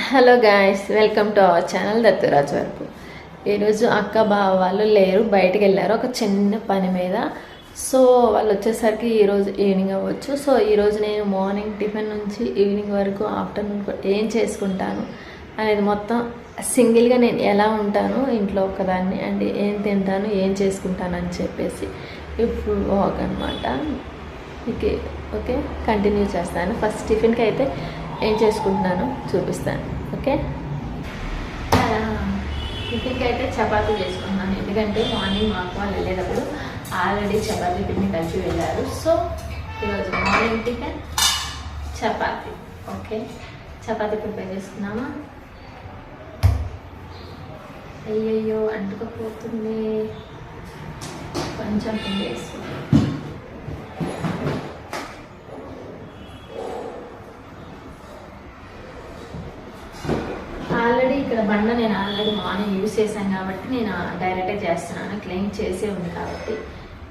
Hello guys welcome to our channel Datturaj వరకు. ఈరోజు అక్క బావ వాళ్ళు లేరు బయటకు వెళ్ళారు ఒక చిన్న పని మీద. సో వాళ్ళు వచ్చేసరికి ఈరోజు ఈవినింగ్ అవ్వచ్చు. సో ఈరోజు నేను మార్నింగ్ టిఫిన్ నుంచి ఈవినింగ్ వరకు ఆఫ్టర్నూన్ ఏం చేసుకుంటాను అనేది మొత్తం సింగిల్గా నేను ఎలా ఉంటాను ఇంట్లో ఒకదాన్ని అండ్ ఏం తింటాను ఏం చేసుకుంటాను అని చెప్పేసి ఇప్పుడు వాక్ అనమాట ఓకే ఓకే కంటిన్యూ చేస్తాను. ఫస్ట్ టిఫిన్కి అయితే ఏం చేసుకుంటున్నాను చూపిస్తాను ఓకే? టిఫిన్కి అయితే చపాతీ చేసుకున్నాను. ఎందుకంటే మార్నింగ్ మాకు వాళ్ళు వెళ్ళేటప్పుడు ఆల్రెడీ చపాతీ పిండి కలిసి వెళ్ళారు. సో ఈరోజు morning tiffin chapati okay? Chapati prepare చేసుకున్నామా? అయ్యయ్యో అంటుకపోతుంది. కొంచెం పిండి వేసుకున్నాం ఆల్రెడీ ఇక్కడ బండ నేను ఆల్రెడీ మార్నింగ్ యూజ్ చేశాను కాబట్టి నేను డైరెక్టే చేస్తున్నాను. క్లెయిమ్ చేసే ఉంది కాబట్టి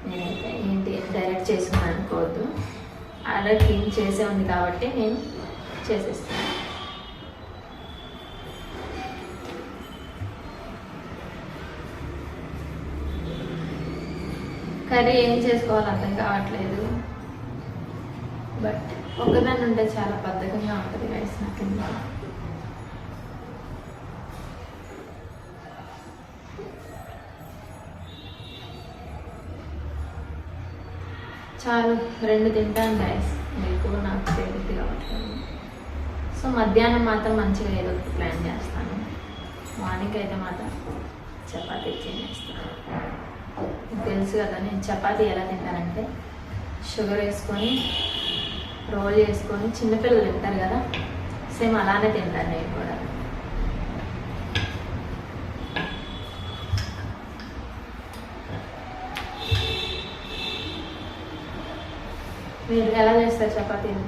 నేనైతే ఏంటి డైరెక్ట్ చేసుకున్నాను అనుకోవద్దు. ఆల్రెడీ క్లీన్ చేసే ఉంది కాబట్టి నేను చేసేస్తాను. కర్రీ ఏం చేసుకోవాలో అర్థం కావట్లేదు. బట్ ఒక్కదాన్ని ఉంటే చాలా బద్ధకంగా ఉంటుంది గైస్ నాకు చాలు రెండు తింటాను గైస్ మీకు నాకు తెలియదు కావట్లేదు సో మధ్యాహ్నం మాత్రం మంచిగా ఏదో ఒకటి ప్లాన్ చేస్తాను. మార్నింగ్ అయితే మాత్రం చపాతీ తినేస్తాను. తెలుసు కదా నేను చపాతీ ఎలా తింటానంటే షుగర్ వేసుకొని రోల్ చేసుకొని చిన్నపిల్లలు తింటారు కదా సేమ్ అలానే తింటాను నేను కూడా. మీరు ఎలా చేస్తారు చపాతీని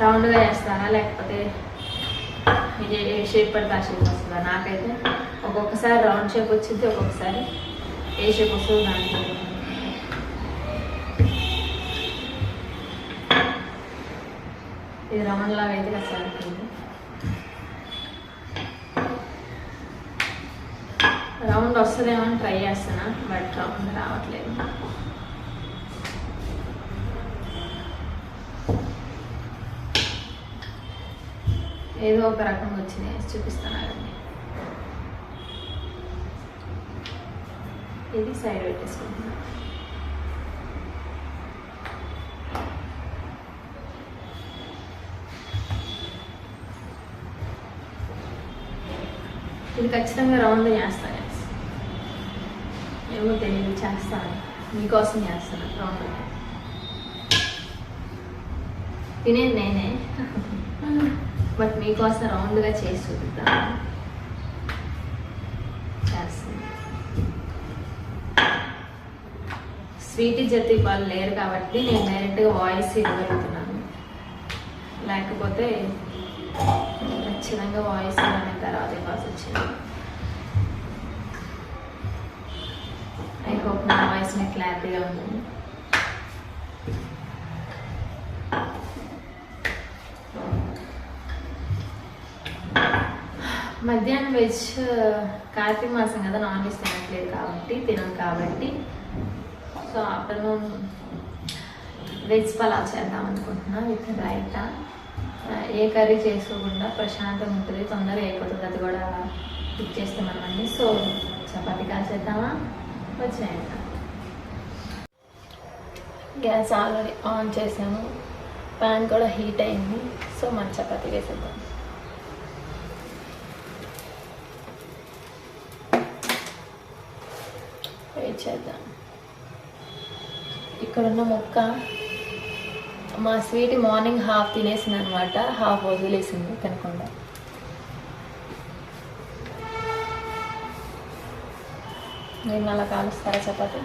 రౌండ్గా చేస్తారా? లేకపోతే ఏ ఏ షేప్ పడితే ఆ షేప్ వస్తుందా? నాకైతే ఒక్కొక్కసారి రౌండ్ షేప్ వచ్చింది ఒక్కొక్కసారి ఏ షేప్ వస్తుంది దానికి ఇది రౌండ్ లాగా అయితే అసలు రౌండ్ వస్తుందేమో అని ట్రై చేస్తున్నా బట్ రౌండ్ రావట్లేదు. ఏదో ఒక రకంగా వచ్చినాయి చూపిస్తాను ఇది సైడ్ పెట్టేసుకుంటున్నా. ఇది ఖచ్చితంగా రౌండ్ చేస్తాను ఏమో తెలియదు చేస్తాను మీకోసం చేస్తాను రౌండ్ తినేది నేనే. బట్ మీకోసం రౌండ్గా చేసి చూపిద్దాం. చేస్తాను స్వీట్ జతి వాళ్ళు లేరు కాబట్టి నేను డైరెక్ట్గా వాయిస్ ఇవ్వగలుగుతున్నాను. లేకపోతే ఖచ్చితంగా వాయిస్ ఇవ్వని తర్వాత ఇవ్వాల్సి వచ్చింది. ఐ హోప్ నా వాయిస్ మీకు క్లారిటీగా ఉంటుంది మధ్యాహ్నం వెజ్ కార్తీక మాసం కదా నాన్ వెజ్ తినట్లేదు కాబట్టి తినం కాబట్టి. సో ఆఫ్టర్నూన్ వెజ్ పలావ్ చేద్దాం అనుకుంటున్నా విత్ రైతా. ఏ కర్రీ చేసుకోకుండా ప్రశాంతం ఉంటుంది తొందరగా అయిపోతుంది అది కూడా కుక్ చేస్తామనండి సో చపాతీ కాల్చేద్దామా వచ్చేయండి. గ్యాస్ ఆల్రెడీ ఆన్ చేసాము. ప్యాన్ కూడా హీట్ అయింది. సో మన చపాతీ వేసేద్దాం వెయిట్ చేద్దాం ఇక్కడున్న మొక్క మా స్వీట్ మార్నింగ్ హాఫ్ తినేసింది అనమాట హాఫ్ వదిలేసింది తినకుండా. నేను అలా కాలుస్తారా చపాతి?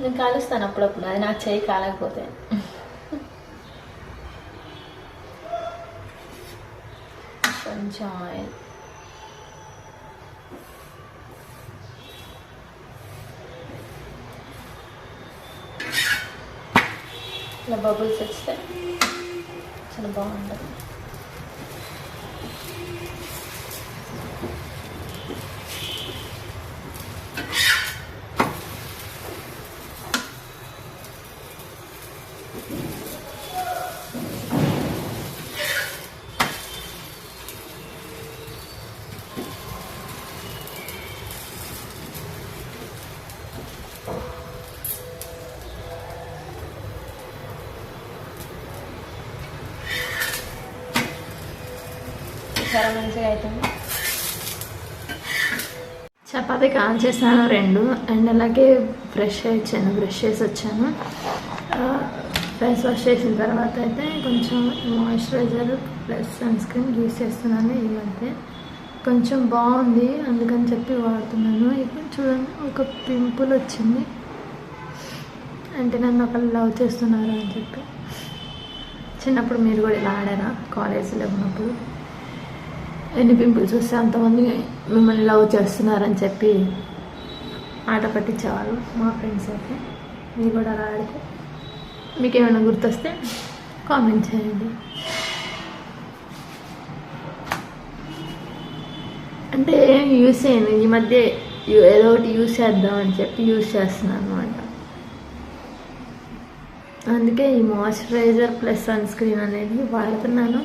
నేను కాలుస్తాను అప్పుడప్పుడు అది నాకు చేయి కాలకపోతే. కొంచెం ఆయిల్. ఇట్లా బబుల్స్ వస్తే చాలా బాగుంటుంది. చాలా మంచిగా అవుతుంది చపాతి కాల్ చేశాను రెండు. అండ్ అలాగే బ్రష్ ఇచ్చాను బ్రష్ చేసి వచ్చాను. ఫేస్ వాష్ చేసిన తర్వాత అయితే కొంచెం moisturiser plus sunscreen use చేస్తున్నాను ఈ మధ్య. కొంచెం బాగుంది అందుకని చెప్పి వాడుతున్నాను. ఇప్పుడు చూడండి ఒక పింపుల్ వచ్చింది. అంటే నన్ను ఒకళ్ళు లవ్ చేస్తున్నారు అని చెప్పి. చిన్నప్పుడు మీరు కూడా ఇలా ఆడారా? కాలేజీలో ఉన్నప్పుడు? ఎన్ని పింపుల్స్ వస్తే అంతమంది మిమ్మల్ని లవ్ చేస్తున్నారని చెప్పి ఆట పట్టించేవాళ్ళు మా ఫ్రెండ్స్ అయితే. మీరు కూడా అలా ఆడితే మీకు ఏమైనా గుర్తొస్తే కామెంట్ చేయండి. అంటే ఏం యూస్ చేయను. ఈ మధ్య ఏదో ఒకటి యూస్ చేద్దాం అని చెప్పి యూస్ చేస్తున్నాను అనమాట అందుకే ఈ మాయిశ్చరైజర్ ప్లస్ సన్ స్క్రీన్ అనేది వాడుతున్నాను.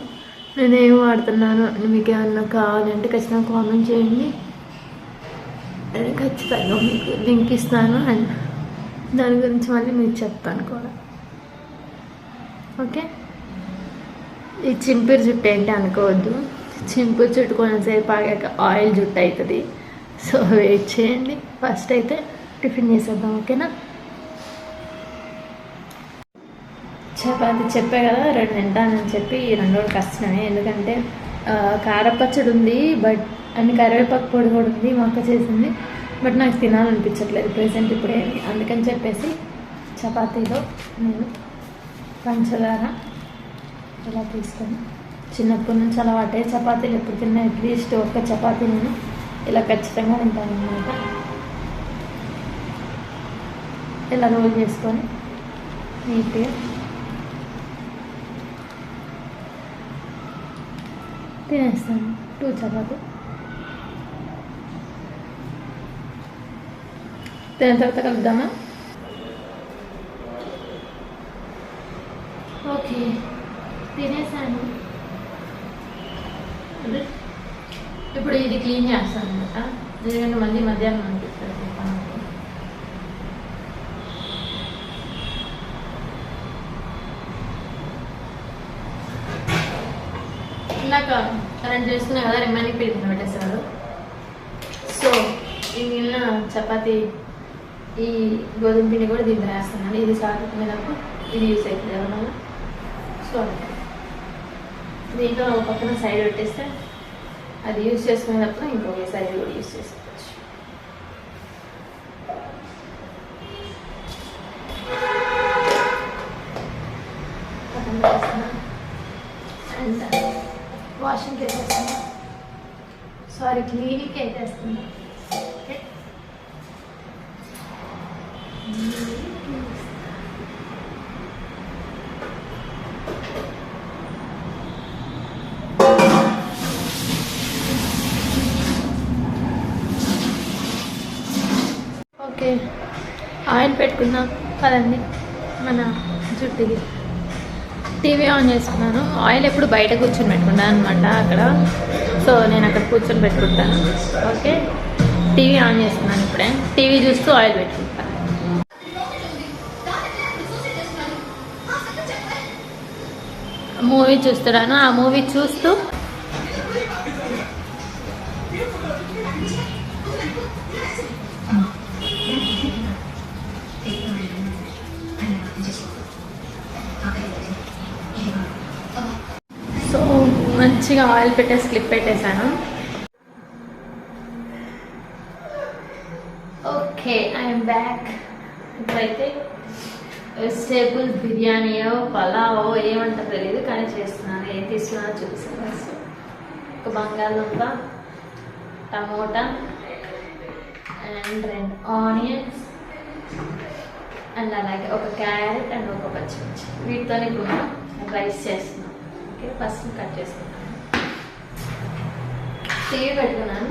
నేనేం వాడుతున్నాను మీకు ఏమన్నా కావాలంటే ఖచ్చితంగా కామెంట్ చేయండి. నేను ఖచ్చితంగా మీకు లింక్ ఇస్తాను అండ్ దాని గురించి మళ్ళీ మీకు చెప్తాను కూడా. ఓకే ఈ చింపిరి జుట్టు ఏంటి అనుకోవద్దు. చింపిరి జుట్టు కొంతసేపు ఆగాక ఆయిల్ జుట్టు అవుతుంది. సో వెయిట్ చేయండి. ఫస్ట్ అయితే టిఫిన్ చేసేద్దాం ఓకేనా చపాతి చెప్పే కదా రెండు తింటానని చెప్పి ఈ రెండు రోజులు కష్టమే. ఎందుకంటే కారపచ్చడి ఉంది బట్ అన్ని కరివేపాకు పొడి కూడా ఉంది మా అక్క చేసింది బట్ నాకు తినాలనిపించట్లేదు ప్రెసెంట్ ఇప్పుడే. అందుకని చెప్పేసి చపాతీలో నేను పంచదార ఇలా తీసుకొని చిన్నప్పటి నుంచి అలవాటే చపాతీలు ఎప్పుడు తిన్నా అట్లీస్ట్ ఒక్క చపాతీ నేను ఇలా ఖచ్చితంగా తింటాను అనమాట ఇలా రోల్ చేసుకొని నీట్గా తినేస్తాను. టూ చపాతి. తిన తర్వాత కలుద్దామా? ఓకే. తినేసాను. అదే. ఇప్పుడు ఇది క్లీన్ చేస్తాను అనమాట మళ్ళీ మధ్యాహ్నం కరెంట్ చేసుకున్నా కదా రిమైనింగ్ పిండి పెట్టేసాడు సో ఈ మిగిలిన చపాతి ఈ గోధుమ పిండి కూడా దీంట్లో వేస్తున్నాను. ఇది సాగుతున్నప్పుడు ఇది యూస్ అవుతుంది కదా మళ్ళీ. సో దీంట్లో ఒక పక్కన సైడ్ పెట్టేస్తే అది యూస్ చేసుకునేటప్పుడు ఇంకొక సైడ్ కూడా యూస్ చేస్తాను పక్కన పెట్టేస్తున్నాను అండ్ వాషింగ్కి వేసేస్తున్నా సారీ క్లీనింగ్కి వేసేస్తున్నా ఓకే. ఓకే. ఆయిల్ పెట్టుకుందాం పదండి. ఆన్ చేసుకున్నాను. ఆయిల్ ఎప్పుడు బయట కూర్చొని పెట్టుకుంటాను అనమాట అక్కడ. సో నేను అక్కడ కూర్చొని పెట్టుకుంటాను. ఓకే టీవీ ఆన్ చేసుకున్నాను ఇప్పుడే. టీవీ చూస్తూ ఆయిల్ పెట్టుకుంటాను మూవీ చూస్తున్నాను. ఆ మూవీ చూస్తూ మంచిగా ఆయిల్ పెట్టేసి క్లిప్ పెట్టేశాను. ఓకే ఐఎమ్ బ్యాక్ ఇప్పుడైతే వెజిటేబుల్ బిర్యానీయో పలావో ఏమంటో తెలియదు కానీ చేస్తున్నాను. ఏం తీసుకున్నానో చూపిస్తాను ఫస్ట్. ఒక బంగాళదుంప టమోటా అండ్ రెండు ఆనియన్స్ అండ్ అలాగే ఒక క్యారెట్ అండ్ ఒక పచ్చిమిర్చి. వీటితో ఇప్పుడు మనం రైస్ చేస్తున్నాం. ఓకే ఫస్ట్ కట్ చేసుకున్నాను టీవీ పెట్టుకున్నాను.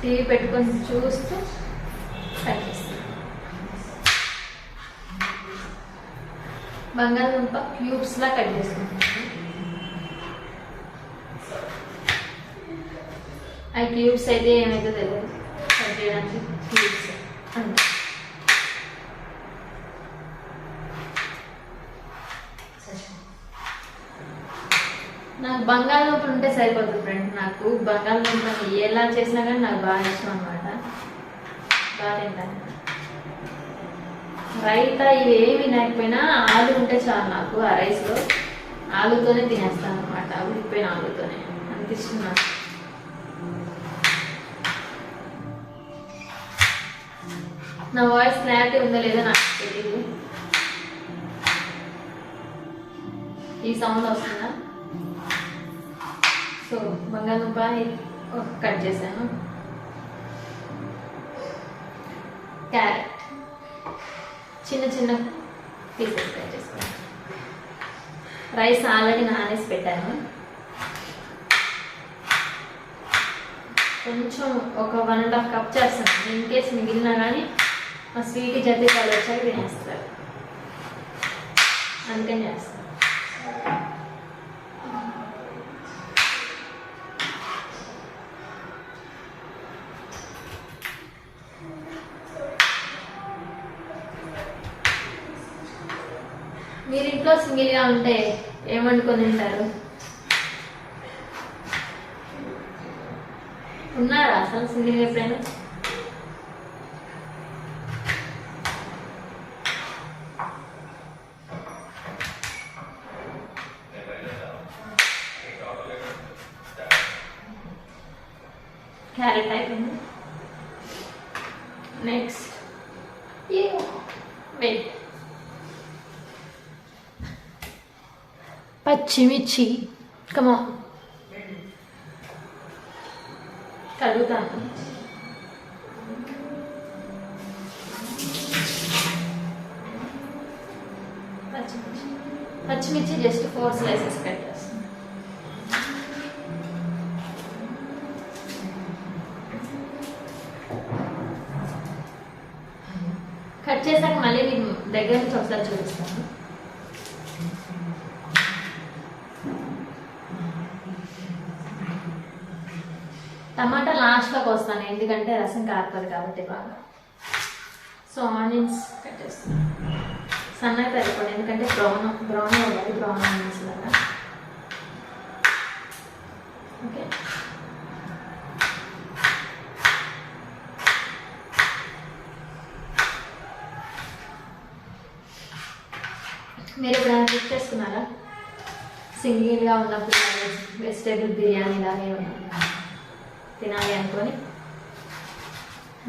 టీవీ పెట్టుకొని చూస్తూ కట్ చేస్తాను బంగాళదుంప క్యూబ్స్లా కట్ చేసుకుంటున్నాను. ఆ క్యూబ్స్ అయితే ఏమైతే తెలియదు కట్ చేయడానికి క్యూబ్స్ అంతే నాకు బంగాళదుంపలు ఉంటే సరిపోతుంది ఫ్రెండ్ నాకు బంగాళదుంపలు ఎలా చేసినా కానీ నాకు బాగా ఇష్టం అనమాట బాగా తింటాను. రైత ఇవేమి తినకపోయినా ఆలు ఉంటే చాలు నాకు ఆ రైస్లో ఆలుతోనే తినేస్తాను అనమాట ఉడిపోయిన ఆలుతోనే. అంత ఇష్టం నాకు. నా వాయిస్ క్లారిటీ ఉందో లేదో నాకు తెలియదు ఈ సౌండ్ వస్తుందా? సో బంగాళదుంప కట్ చేశాను. క్యారెట్. చిన్న చిన్న పీసెస్ కట్ చేసుకున్నాను రైస్ ఆల్రెడీ నానేసి పెట్టాను. కొంచెం ఒక వన్ అండ్ హాఫ్ కప్ చేస్తాను. ఇన్ కేస్ మిగిలినా కానీ మా స్వీట్ జతీ వాళ్ళు వచ్చాక తినేస్తారు. అందుకని చేస్తాను. ఇంట్లో ఉంటే ఏమనుకొని ఉంటారు తింటారు? ఉన్నారా అసలు సింగిల్ ఎప్పుడైనా? క్యారెట్ అయిపోయింది? Next Chimichi. Come on. కలిసి కారుతుంది కాబట్టి బాగా. సో ఆనియన్స్ కట్టేస్తున్నాను సన్నగా తరిపోండి ఎందుకంటే బ్రౌన్ బ్రౌన్ అవ్వాలి బ్రౌన్ ఆనియన్స్ లాగా ఓకే మీరు ఎప్పుడైనా కుక్ చేసుకున్నారా? సింగిల్గా ఉన్నప్పుడు వెజిటేబుల్ బిర్యానీ లాగే తినాలి అనుకొని.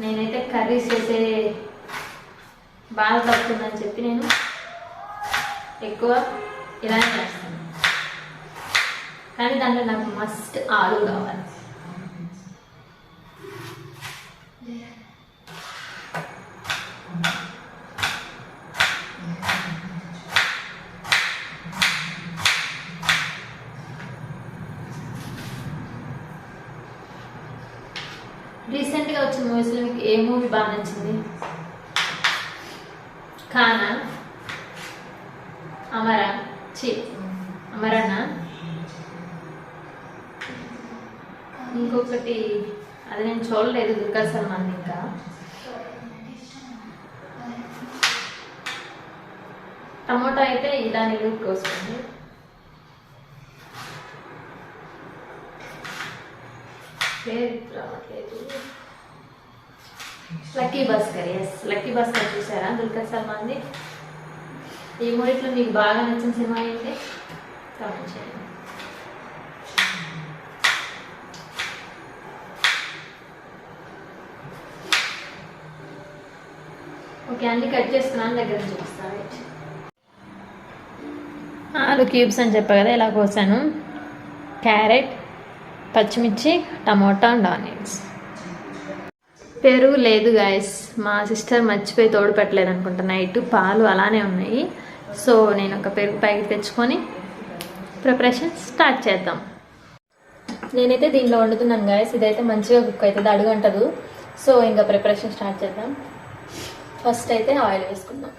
నేనైతే కర్రీస్ చేసే బాగా తప్పుతుందని చెప్పి నేను ఎక్కువ ఇలానే చేస్తాను. కానీ దాంట్లో నాకు మస్ట్ ఆలు కావాలి. రీసెంట్గా వచ్చిన మూవీస్లో మీకు ఏ మూవీ బాగా నచ్చింది? ఖానా అమరా? చి అమరనా? ఇంకొకటి అది నేను చూడలేదు దుర్గా సల్మాన్ ఇంకా. టమోటా అయితే ఇలా నిలువుకి వస్తుంది. పేరు lucky Bhaskar yes lucky Bhaskar చూసారా దుల్కర్ సల్మాన్ది ఈ మూడిట్లో మీకు బాగా నచ్చిన సినిమా ఏంటి? కామెంట్ చేయండి. ఓకే అన్ని కట్ చేసుకున్నాను దగ్గర చూపిస్తాను ఆలు క్యూబ్స్ అని చెప్పా కదా ఇలా కోసాను. క్యారెట్ పచ్చిమిర్చి టమోటా అండ్ ఆనియన్స్. పెరుగు లేదు గాయస్ మా సిస్టర్ మర్చిపోయి తోడు పెట్టలేదు అనుకుంటా. నైట్ పాలు అలానే ఉన్నాయి. సో నేను ఒక పెరుగు ప్యాకెట్ తెచ్చుకొని ప్రిపరేషన్ స్టార్ట్ చేద్దాం. నేనైతే దీనిలో వండుతున్నాను గాయస్ ఇదైతే మంచిగా కుక్ అవుతుంది అడుగంటదు సో ఇంకా ప్రిపరేషన్ స్టార్ట్ చేద్దాం. ఫస్ట్ అయితే ఆయిల్ వేసుకుందాం.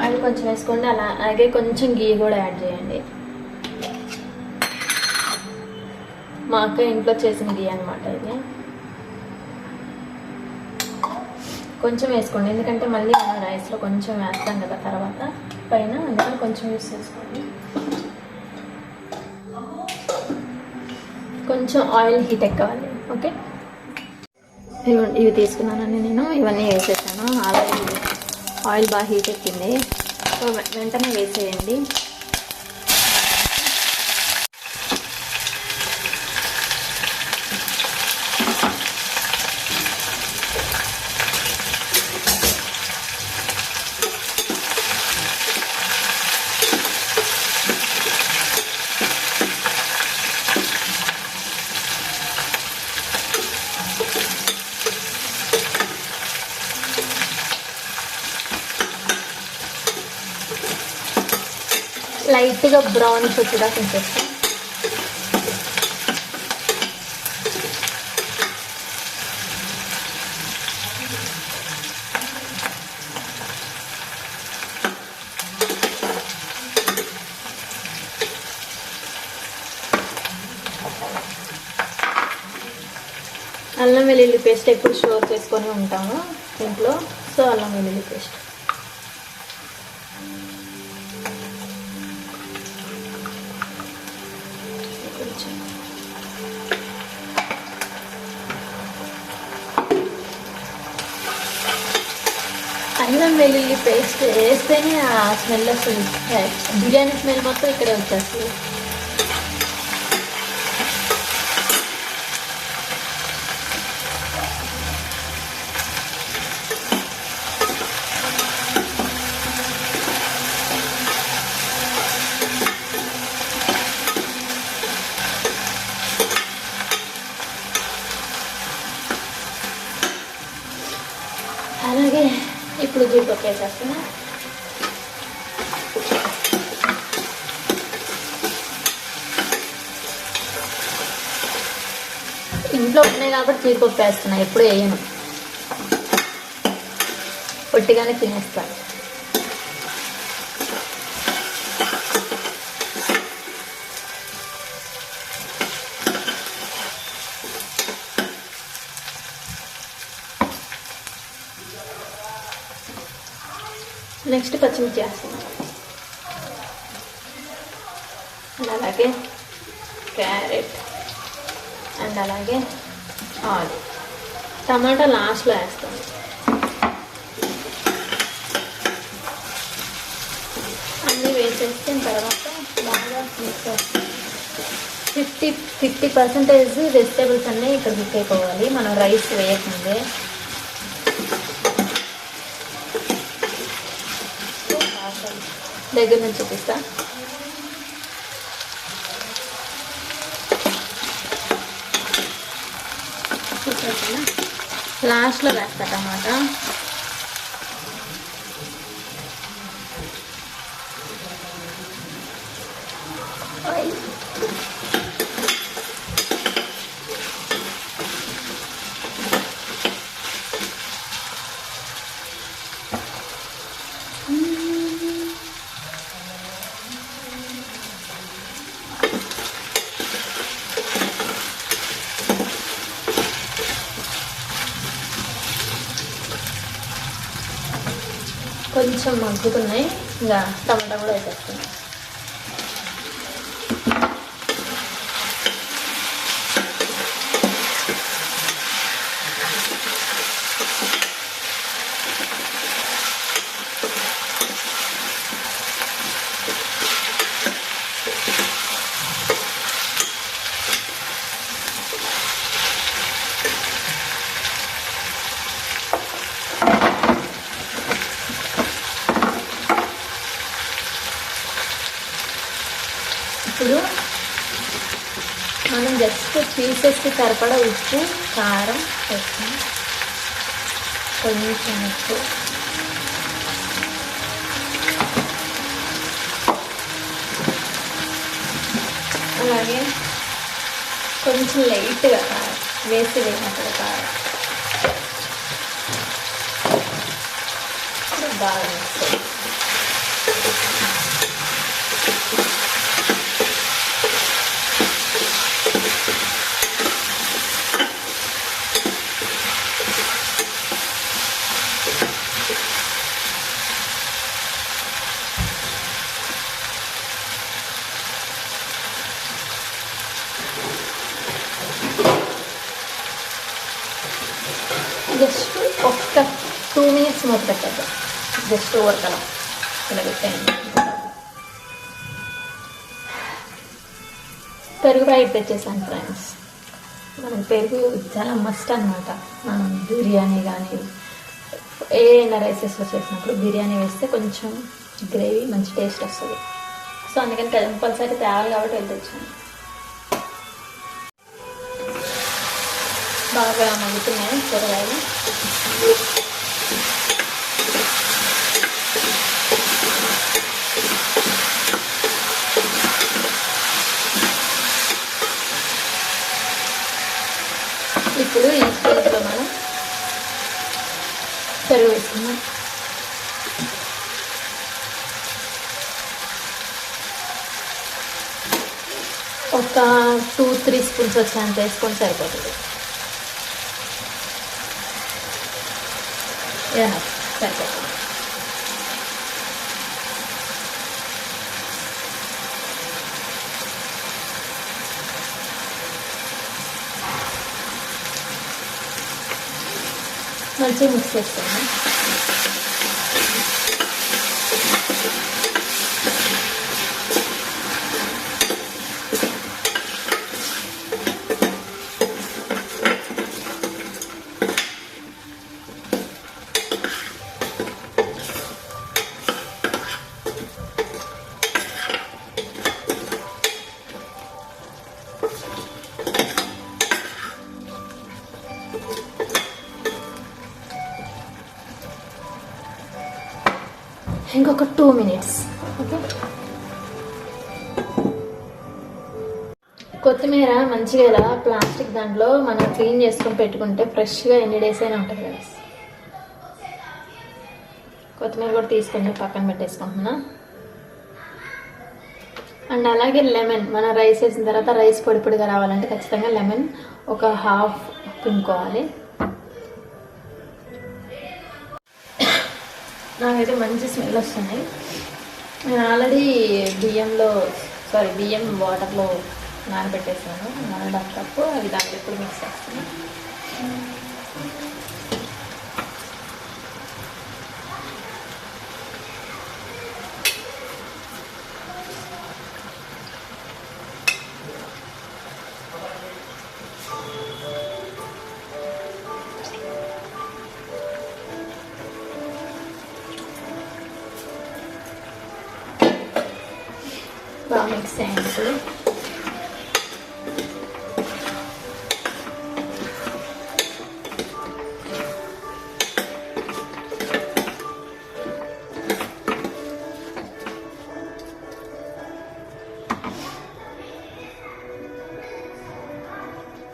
ఆయిల్ కొంచెం వేసుకోండి. అలా అలాగే కొంచెం గీ కూడా యాడ్ చేయండి. మా అక్క ఇంట్లో చేసిన గీ అనమాట ఇది. కొంచెం వేసుకోండి ఎందుకంటే మళ్ళీ మనం రైస్లో కొంచెం వేస్తాం కదా తర్వాత. పైన అందుకని కొంచెం యూస్ చేసుకోండి. కొంచెం ఆయిల్ హీట్ ఎక్కవాలి ఓకే? ఇవి ఇవి తీసుకున్నానండి నేను ఇవన్నీ వేసేసాను. ఆల్రెడీ ఆయిల్ బాగా హీట్ ఎక్కింది. సో వెంటనే వేసేయండి. లైట్గా వచ్చేదాకా ఉంచేస్తాం అల్లం వెల్లుల్లి పేస్ట్ ఎప్పుడు స్టోర్ చేసుకొని ఉంటాము ఇంట్లో సో అల్లం వెల్లుల్లి పేస్ట్ కొంచెం అల్లం వెల్లుల్లి పేస్ట్ వేస్తేనే ఆ స్మెల్ వస్తుంది. బిర్యానీ స్మెల్ మొత్తం ఇక్కడే వచ్చేస్తుంది అలాగే ఇప్పుడు జీడిపప్పు వేసేస్తున్నా ఇంట్లో ఉన్నాయి కాబట్టి జీడిపప్పు వేస్తున్నా ఎప్పుడు వేయను. పొట్టిగానే తినేస్తాను నెక్స్ట్ పచ్చిమిర్చి వేస్తున్నాం అండ్ అలాగే క్యారెట్ అండ్ అలాగే ఆలు. టమాటా లాస్ట్లో వేస్తాం అన్నీ వేసేసిన తర్వాత బాగా mix fifty fifty percentage vegetables అన్నీ ఇక్కడ కుక్ అయిపోవాలి. మనం రైస్ వేయకముందే. దగ్గర నుంచి చూపిస్తా. లాస్ట్లో వేస్తా టమాటా ఆయిల్. కొంచెం ఇంకా టమాటా కూడా వేసేస్తున్నాం సరిపడా ఉప్పు కారం పసుపు కొంచెం ఉప్పు. అలాగే కొంచెం లైట్గా కారం వేసి వేసినప్పుడు కారం. ఇప్పుడు బాగా మిక్స్ చేయాలి. జస్ట్ ఒక్క టూ మినిట్స్ జస్ట్ ఉడకడం ఇలా పెట్టేయండి పెరుగు ఫ్రై తెచ్చేసాను ఫ్రెండ్స్ మనకి పెరుగు చాలా మస్ట్ అనమాట మనం బిర్యానీ కానీ ఏదైనా రైసెస్లో చేసినప్పుడు బిర్యానీ వేస్తే కొంచెం గ్రేవీ మంచి టేస్ట్ వస్తుంది. సో అందుకని కంపల్సరీ తేవాలి కాబట్టి వెళ్ళి తెచ్చాను. బాగా మగ్గుతున్నాయి కూరగాయలు. ఇప్పుడు ఈ స్టేజ్లో మనం పెరుగు వేసుకుందాం. ఒక టూ త్రీ స్పూన్స్ వచ్చేంత వేసుకొని సరిపోతుంది. సరిపోతుంది. మంచిగా మిక్స్ చేస్తాను మంచిగా ఇలా ప్లాస్టిక్ దాంట్లో మనం క్లీన్ చేసుకొని పెట్టుకుంటే ఫ్రెష్గా ఎన్ని డేస్ అయినా ఉంటుంది కదా? కొత్తిమీర కూడా తీసుకొని పక్కన పెట్టేసుకుంటున్నా. అండ్ అలాగే లెమన్ మన రైస్ వేసిన తర్వాత రైస్ పొడి పొడిగా రావాలంటే ఖచ్చితంగా లెమన్ ఒక హాఫ్ పిండుకోవాలి. నాకైతే మంచి స్మెల్ వస్తున్నాయి నేను ఆల్రెడీ బియ్యంలో సారీ బియ్యం వాటర్లో నానబెట్టేసాను. వన్ హాఫ్ అవి దాంట్లో ఇప్పుడు మిక్స్ చేస్తున్నాను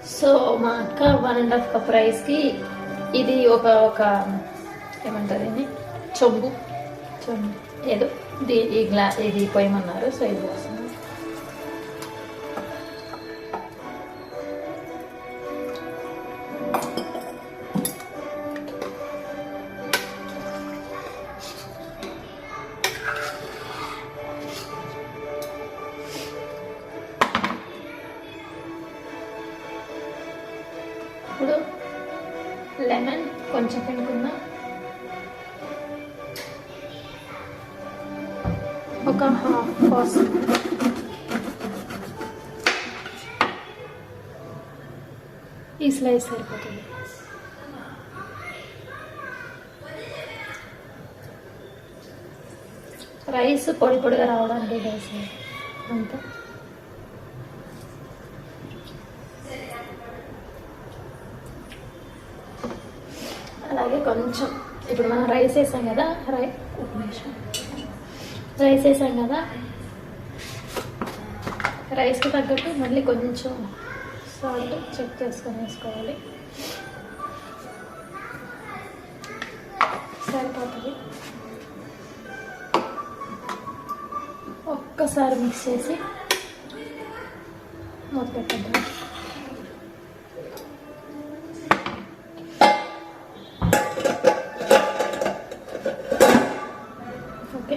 సో మా అక్క వన్ అండ్ హాఫ్ కప్ రైస్కి ఇది ఒక ఒక ఏమంటారు దీన్ని? చెంబు. చెంబు. ఏదో ఇది ఈ గ్లా ఇది పోయమన్నారు సో ఇది పోస్తున్నాను రైస్ పొడి పొడిగా రావడానికి అంతే. అలాగే కొంచెం ఇప్పుడు మనం రైస్ వేసాం కదా రై రైస్ వేసాం కదా రైస్కి తగ్గట్టు మళ్ళీ కొంచెం సాల్ట్ చెక్ చేసుకొని వేసుకోవాలి. ఒక్కసారి మిక్స్ చేసి మూత పెట్టద్దాం. ఓకే.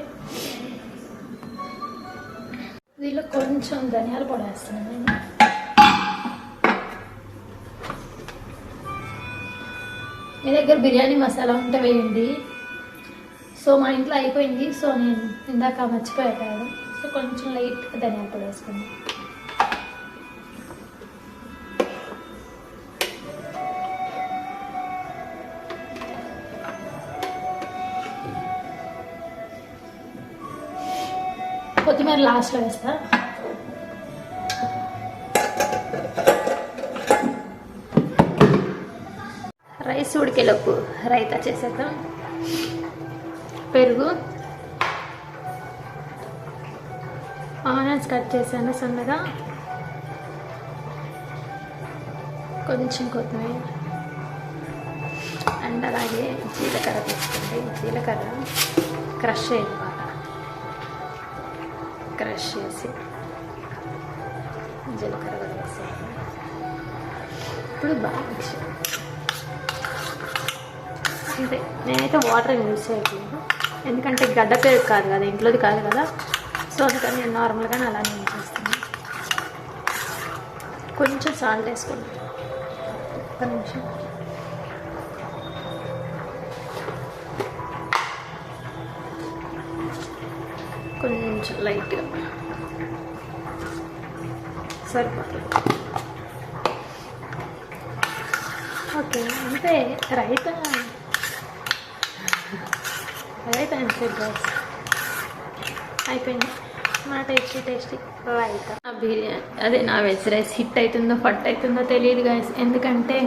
దీనిలో కొంచెం ధనియాల పొడి వేస్తున్నాను నేను. మీ దగ్గర బిర్యానీ మసాలా ఉంటే వేయండి. సో మా ఇంట్లో అయిపోయింది. సో నేను ఇందాక మర్చిపోయాను. సో కొంచెం లైట్ ధనియాల పొడి వేసుకున్నాను కొత్తిమీర లాస్ట్లో వేస్తా. రైస్ ఉడికేలోపు రైతా చేసేద్దాం. పెరుగు. ఆనియన్స్ కట్ చేశాను సన్నగా. కొంచెం కొత్తిమీర. అండ్ అలాగే జీలకర్ర తీసుకోండి. జీలకర్ర క్రష్ చేయాలి. బాగా క్రష్ చేసి జీలకర్ర కూడా వేసేయాలి ఇప్పుడు బాగా మిక్స్ అంతే. నేనైతే వాటర్ యూజ్ చేయట్లేదు. ఎందుకంటే గడ్డ పేరు కాదు కదా ఇంట్లోది కాదు కదా. సో అందుకని నేను నార్మల్గానే అలానే యూజ్ చేస్తాను. కొంచెం సాల్ట్ వేసుకోండి. ఒక్క నిమిషం. కొంచెం లైట్గా సరిపోతుంది. ఓకే అంటే రైత రైత అంతే అయిపోయింది? మా టేస్టీ టేస్టీ. రైతా నా బిర్యానీ. అదే నా వెజ్ రైస్ హిట్ అవుతుందో ఫట్ అవుతుందో తెలియదు గాయస్ ఎందుకంటే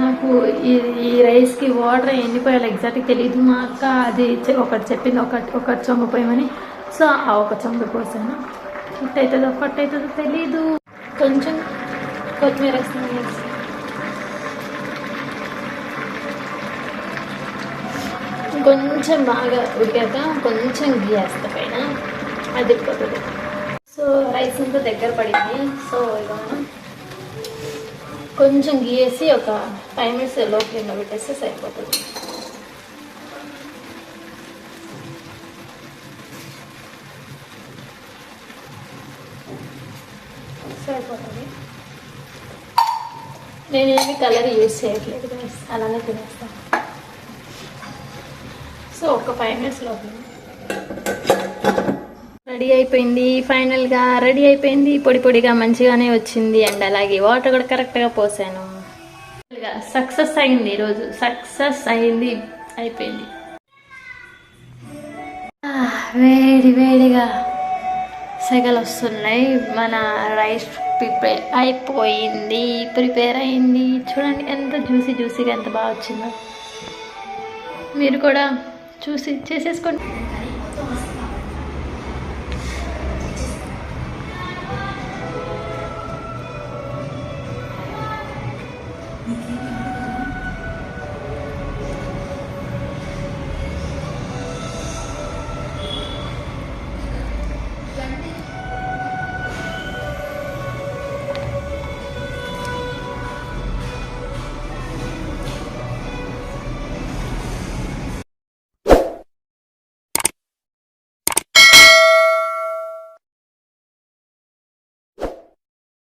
నాకు ఈ ఈ రైస్కి వాటర్ ఎన్ని పోయాలి ఎగ్జాక్ట్గా తెలియదు మా అక్క అది ఒకటి చెప్పింది ఒకటి ఒకటి చొంగ పోయమని. సో ఆ ఒక చొంగ పోసాను. హిట్ అవుతుందో ఫట్ అవుతుందో తెలీదు. కొంచెం కొత్తిమీర వేస్తాను కొంచెం బాగా ఉడికాక కొంచెం గీ వేస్తా పైన. అది పోతుంది. సో రైస్ అంతా దగ్గర పడింది. సో ఇక కొంచెం గీ వేసి ఒక ఫైవ్ మినిట్స్లో ఫ్లేమ్లో పెట్టేస్తే సరిపోతుంది. సరిపోతుంది. నేనేమి కలర్ యూజ్ చేయట్లేదు అలానే తినేస్తాను. సో ఒక ఫైవ్ మినిట్స్ లోపల. రెడీ అయిపోయింది ఫైనల్గా రెడీ అయిపోయింది పొడి పొడిగా మంచిగానే వచ్చింది అండ్ అలాగే వాటర్ కూడా కరెక్ట్గా పోసాను. సక్సెస్ అయింది ఈరోజు. సక్సెస్ అయింది అయిపోయింది. ఆ, వేడి వేడిగా సెగలు వస్తున్నాయి. మన రైస్ ప్రిపేర్ అయిపోయింది ప్రిపేర్ అయింది. చూడండి ఎంత జ్యూసీ జ్యూసీగా ఎంత బాగా వచ్చిందో. మీరు కూడా చూసి చేసేసుకోండి